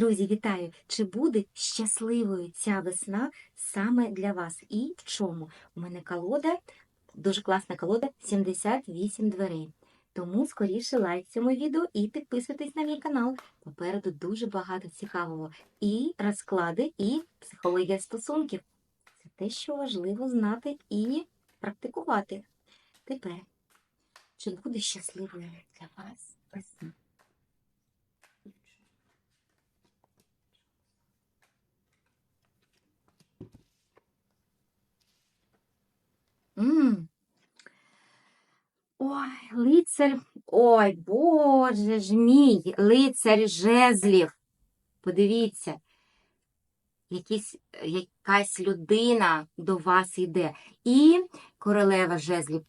Друзі, вітаю! Чи буде щасливою ця весна саме для вас? І в чому? У мене колода, дуже класна колода 78 дверей. Тому скоріше лайк цьому відео і підписуйтесь на мій канал. Попереду дуже багато цікавого. І розклади, і психологія стосунків. Це те, що важливо знати і практикувати. Тепер, чи буде щасливою для вас весна? М. Ой, лицар, ой, Боже ж мій, лицар жезлів. Подивіться, якісь, якась людина до вас йде. І королева жезлів.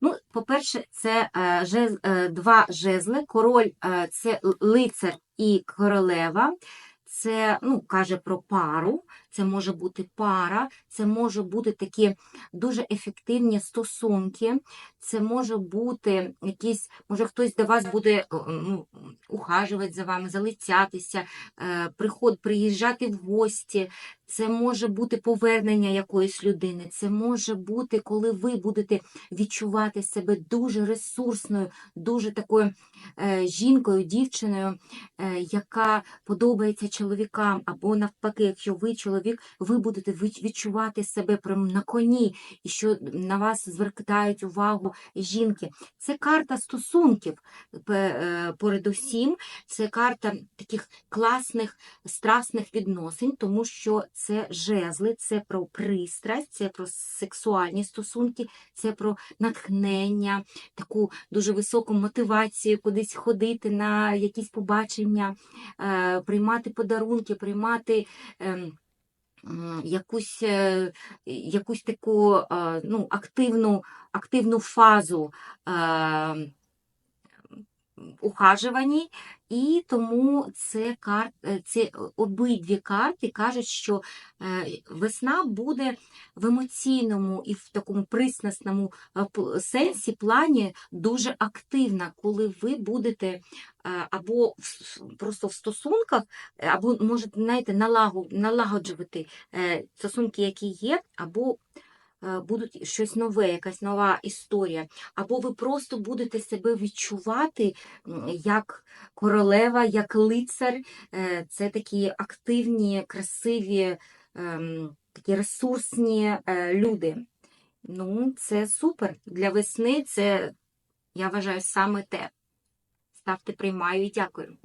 Ну, по-перше, це е, жез, е, два жезли. Король е, це лицар і королева. Це ну, каже про пару, це може бути пара, це може бути такі дуже ефективні стосунки, це може бути якісь, може хтось до вас буде ну, ухажувати за вами, залицятися, е, приход, приїжджати в гості. Це може бути повернення якоїсь людини, це може бути, коли ви будете відчувати себе дуже ресурсною, дуже такою е, жінкою, дівчиною, е, яка подобається чоловікам, або навпаки, якщо ви чоловік, ви будете відчувати себе прям на коні, і що на вас звертають увагу жінки. Це карта стосунків, е, передусім, це карта таких класних, страсних відносин, тому що це жезли, це про пристрасть, це про сексуальні стосунки, це про натхнення, таку дуже високу мотивацію кудись ходити на якісь побачення, е, приймати подарунки, приймати. Ем, Якусь, е, якусь таку е, ну, активну, активну фазу е, ухажуванні, і тому це кар... е, це обидві карти кажуть, що е, весна буде в емоційному і в такому приснасному е, сенсі плані дуже активна, коли ви будете е, або просто в стосунках, е, або можете знаєте, налагоджувати е, стосунки, які є, або е, будуть щось нове, якась нова історія, або ви просто будете себе відчувати як королева, як лицар. Е, Це такі активні, красиві, ем, такі ресурсні е, люди. Ну, це супер. Для весни це, я вважаю, саме те. Ставте приймаю і дякую.